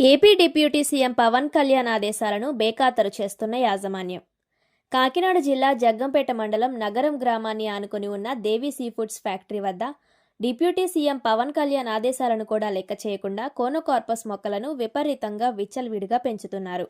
AP deputy CM Pawan Kalyan ఆదేశాలను బేఖాతరు చేస్తున్న యాజమాన్యం. కాకినాడ జిల్లా జగ్గంపేట మండలం నగరం గ్రామాన్ని ఆనుకుని ఉన్న దేవి సీ ఫుడ్స్ ఫ్యాక్టరీ వద్ద డిప్యూటీ సీఎం పవన్ కళ్యాణ్ ఆదేశాలను కూడా లెక్క చేయకుండా కోనోకార్పస్ మొక్కలను విపరీతంగా విచ్చలవిడిగా పెంచుతున్నారు.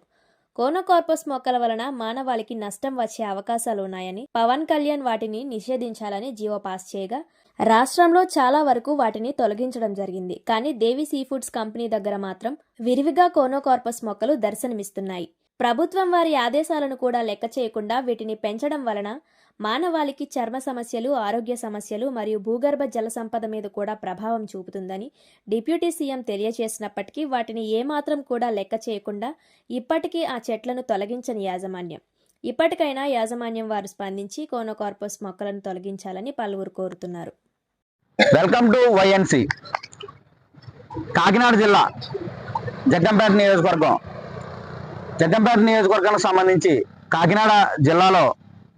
కోనోకార్పస్ మొక్కల వలన మానవాళికి నష్టం వచ్చే అవకాశాలు ఉన్నాయని పవన్ కళ్యాణ్ వాటిని నిషేధించాలని జీవో పాస్ చేయగా రాష్ట్రంలో చాలా వరకు వాటిని తొలగించడం జరిగింది. కానీ దేవి సీ ఫుడ్స్ కంపెనీ దగ్గర మాత్రం విరివిగా కోనోకార్పస్ మొక్కలు దర్శనమిస్తున్నాయి. ప్రభుత్వం వారి ఆదేశాలను కూడా లెక్క చేయకుండా వీటిని పెంచడం వలన మానవాళికి చర్మ సమస్యలు ఆరోగ్య సమస్యలు మరియు భూగర్భ జల సంపద మీద కూడా ప్రభావం చూపుతుందని డిప్యూటీ సీఎం తెలియజేసినప్పటికీ వాటిని ఏమాత్రం కూడా లెక్క చేయకుండా ఇప్పటికీ ఆ చెట్లను తొలగించని యాజమాన్యం. ఇప్పటికైనా యాజమాన్యం వారు స్పందించి కోనోకార్పస్ మొక్కలను తొలగించాలని పలువురు కోరుతున్నారు. వెల్కమ్ టు వైఎన్సి కాకినాడ జిల్లా జగ్గంపేట నియోజకవర్గం. జగ్గంపేట నియోజకవర్గానికి సంబంధించి కాకినాడ జిల్లాలో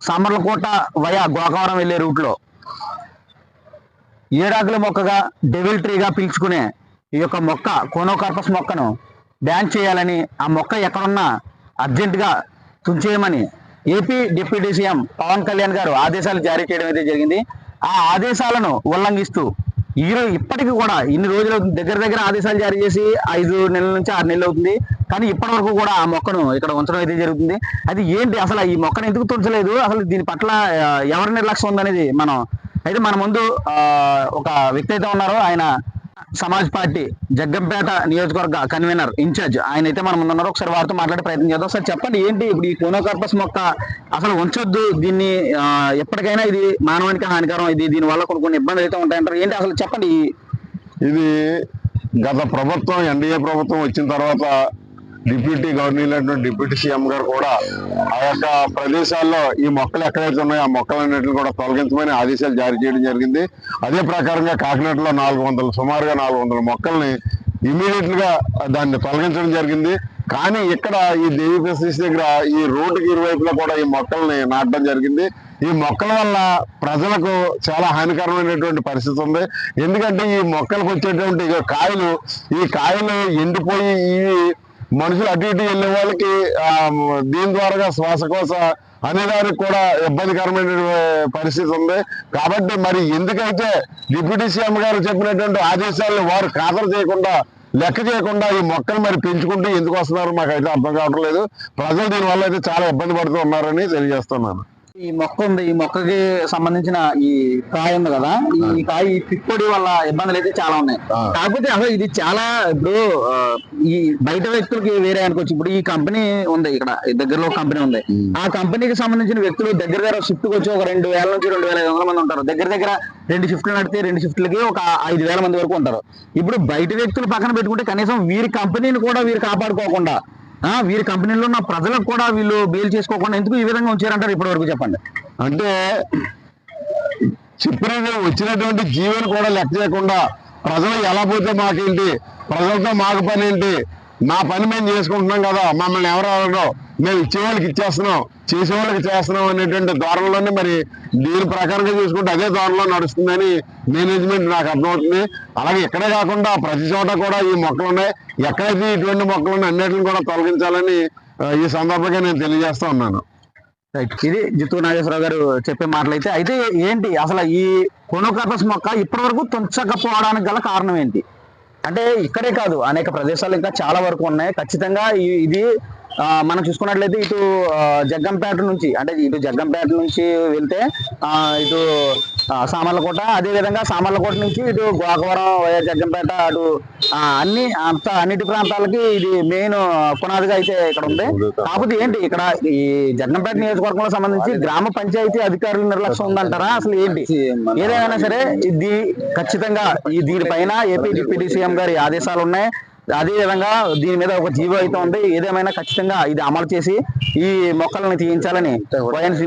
సామర్లకోట వయా గోకవరం వెళ్ళే రూట్లో ఏడాకుల మొక్కగా డెవిల్ ట్రీగా పిలుచుకునే ఈ యొక్క మొక్క కోనోకార్పస్ మొక్కను బ్యాన్ చేయాలని ఆ మొక్క ఎక్కడున్నా అర్జెంటుగా తుంచేయమని AP deputy CM Pawan Kalyan గారు ఆదేశాలు జారీ చేయడం అయితే జరిగింది. ఆ ఆదేశాలను ఉల్లంఘిస్తూ ఈ ఇప్పటికీ కూడా ఇన్ని రోజులు దగ్గర దగ్గర ఆదేశాలు జారీ చేసి ఐదు నెలల నుంచి ఆరు నెలలు అవుతుంది. కానీ ఇప్పటి వరకు కూడా ఆ మొక్కను ఇక్కడ ఉంచడం అయితే జరుగుతుంది. అది ఏంటి? అసలు ఈ మొక్కను ఎందుకు తుంచలేదు? అసలు దీని పట్ల ఎవరి నిర్లక్ష్యం ఉందనేది మనం అయితే మన ముందు ఒక వ్యక్తి అయితే ఉన్నారో. ఆయన సమాజ్ పార్టీ జగ్గంపేట నియోజకవర్గ కన్వీనర్ ఇన్ఛార్జ్. ఆయన అయితే మనం ముందు ఉన్నారు ఒకసారి వారితో మాట్లాడే ప్రయత్నం చేద్దాం. సార్ చెప్పండి ఏంటి ఇప్పుడు ఈ కోనోకార్పస్ మొక్క అసలు ఉంచొద్దు దీన్ని ఎప్పటికైనా ఇది మానవానికి హానికరం ఇది దీని వల్ల కొన్ని కొన్ని ఇబ్బందులు అయితే ఉంటాయంటారు. ఏంటి అసలు చెప్పండి ఇది గత ప్రభుత్వం ఎన్డీఏ ప్రభుత్వం వచ్చిన తర్వాత డిప్యూటీ గవర్నర్ డిప్యూటీ సీఎం గారు కూడా ఆ యొక్క ప్రదేశాల్లో ఈ మొక్కలు ఎక్కడైతే ఉన్నాయో ఆ మొక్కలన్నింటిని కూడా తొలగించమని ఆదేశాలు జారీ చేయడం జరిగింది. అదే ప్రకారంగా కాకినాడలో నాలుగు వందలు సుమారుగా నాలుగు మొక్కల్ని ఇమీడియట్గా దాన్ని తొలగించడం జరిగింది. కానీ ఇక్కడ ఈ దేవి ప్రసిస్ దగ్గర ఈ రోడ్డుకి ఇరువైపులా కూడా ఈ మొక్కల్ని నాటడం జరిగింది. ఈ మొక్కల వల్ల ప్రజలకు చాలా హానికరమైనటువంటి పరిస్థితి ఉంది. ఎందుకంటే ఈ మొక్కలకు వచ్చేటువంటి కాయలు ఈ కాయలు ఎండిపోయి ఇవి మనుషులు అటు ఇటు వెళ్ళే వాళ్ళకి దీని ద్వారా శ్వాసకోశ అనేదానికి కూడా ఇబ్బందికరమైన పరిస్థితి ఉంది. కాబట్టి మరి ఎందుకైతే డిప్యూటీ సీఎం గారు చెప్పినటువంటి ఆదేశాలను వారు ఖాతరు చేయకుండా లెక్క చేయకుండా ఈ మొక్కలు మరి పెంచుకుంటూ ఎందుకు వస్తున్నారో మాకైతే అర్థం కావట్లేదు. ప్రజలు దీని వల్ల అయితే చాలా ఇబ్బంది పడుతూ ఉన్నారని తెలియజేస్తున్నాను. ఈ మొక్క ఉంది. ఈ మొక్కకి సంబంధించిన ఈ కాయ ఉంది కదా ఈ కాయ ఈ పిప్పొడి వల్ల ఇబ్బందులు అయితే చాలా ఉన్నాయి. కాకపోతే అసలు ఇది చాలా ఇప్పుడు ఈ బయట వ్యక్తులకి వేరే అనుకోవచ్చు. ఇప్పుడు ఈ కంపెనీ ఉంది ఇక్కడ దగ్గరలో కంపెనీ ఉంది. ఆ కంపెనీకి సంబంధించిన వ్యక్తులు దగ్గర దగ్గర షిఫ్ట్ వచ్చి ఒక రెండు వేల నుంచి రెండు వేల ఐదు వందల మంది ఉంటారు. దగ్గర దగ్గర రెండు షిఫ్ట్లు నడితే రెండు షిఫ్ట్లకి ఒక ఐదు వేల మంది వరకు ఉంటారు. ఇప్పుడు బయట వ్యక్తులు పక్కన పెట్టుకుంటే కనీసం వీరి కంపెనీని కూడా వీరు కాపాడుకోకుండా వీరి కంపెనీలో ఉన్న ప్రజలకు కూడా వీళ్ళు బెయిల్ చేసుకోకుండా ఎందుకు ఈ విధంగా ఉంచారంటారు ఇప్పటి వరకు చెప్పండి. అంటే చెప్పిన వచ్చినటువంటి జీవన కూడా లెక్క చేయకుండా ప్రజలు ఎలా పోతే మాకేంటి? ప్రజలతో మాకు పని ఏంటి? నా పని మేము చేసుకుంటున్నాం కదా మమ్మల్ని ఎవరు అడగడం మేము ఇచ్చే వాళ్ళకి ఇచ్చేస్తున్నాం చేసే వాళ్ళకి చేస్తున్నాం అనేటువంటి ధోరణిలోనే మరి దీని ప్రకారంగా చూసుకుంటే అదే ధోరణిలో నడుస్తుందని మేనేజ్మెంట్ నాకు అర్థమవుతుంది. అలాగే ఇక్కడే కాకుండా ప్రతి చోట కూడా ఈ మొక్కలు ఉన్నాయి. ఎక్కడైతే ఇటువంటి మొక్కలు ఉన్నాయి అన్నిటిని కూడా తొలగించాలని ఈ సందర్భంగా నేను తెలియజేస్తా ఉన్నాను. ఇది జిత్తు నాగేశ్వరరావు గారు చెప్పే మాటలైతే అయితే ఏంటి అసలు ఈ కొనోకర్పస్ మొక్క ఇప్పటి వరకు తుంచకపోవడానికి గల కారణం ఏంటి? అంటే ఇక్కడే కాదు అనేక ప్రదేశాలు ఇంకా చాలా వరకు ఉన్నాయి. ఖచ్చితంగా ఈ- ఇది మనం చూసుకున్నట్లయితే ఇటు జగ్గంపేట నుంచి అంటే ఇటు జగ్గంపేట నుంచి వెళ్తే ఆ, ఇటు సామర్లకోట అదే విధంగా సామర్లకోట నుంచి ఇటు గోకవరం వైఎస్ జగ్గంపేట అటు అన్ని అంత అన్నిటి ప్రాంతాలకి ఇది మెయిన్ పునాదిగా అయితే ఇక్కడ ఉంది. కాకపోతే ఏంటి ఇక్కడ ఈ జగ్గంపేట నియోజకవర్గంలో సంబంధించి గ్రామ పంచాయతీ అధికారుల నిర్లక్ష్యం ఉందంటారా? అసలు ఏంటి? ఏదైనా సరే ఇది ఖచ్చితంగా ఈ దీనిపైన ఏపీ డిప్యూటీ సీఎం గారి ఆదేశాలు ఉన్నాయి. అదే విధంగా దీని మీద ఒక జీవో అయితే ఉంది. ఏదేమైనా ఖచ్చితంగా ఇది అమలు చేసి ఈ మొక్కలను తీయించాలని వైఎన్సీ